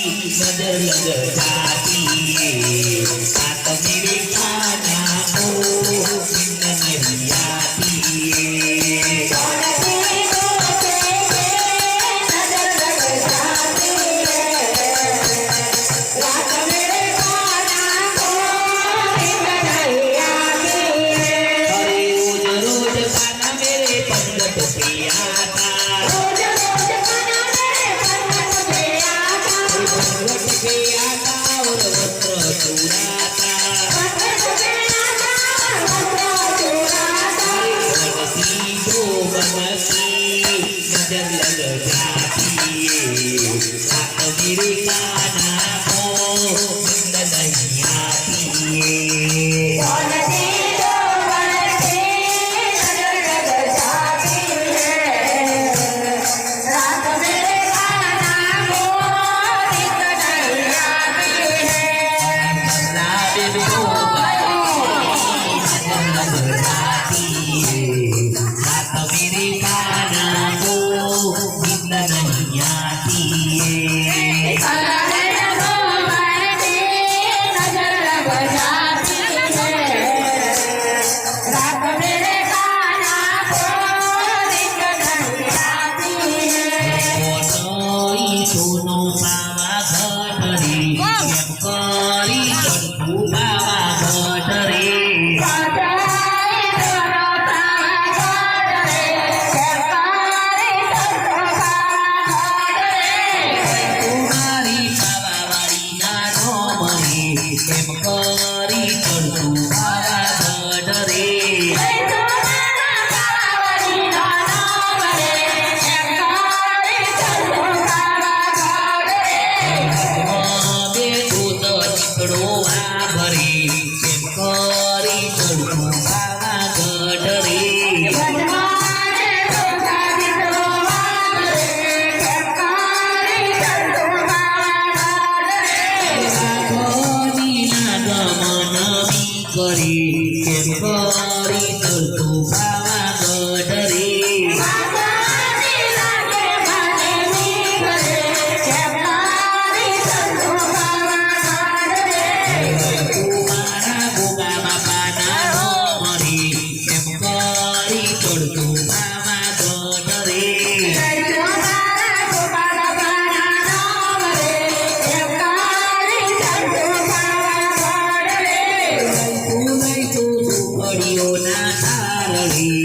नजर लग नज़र लग जाती है रात Kung ના ભરી કેમ કરી ચડું પાવાગઢ રે કરી કેમ કરી? ગતિઓના કારણે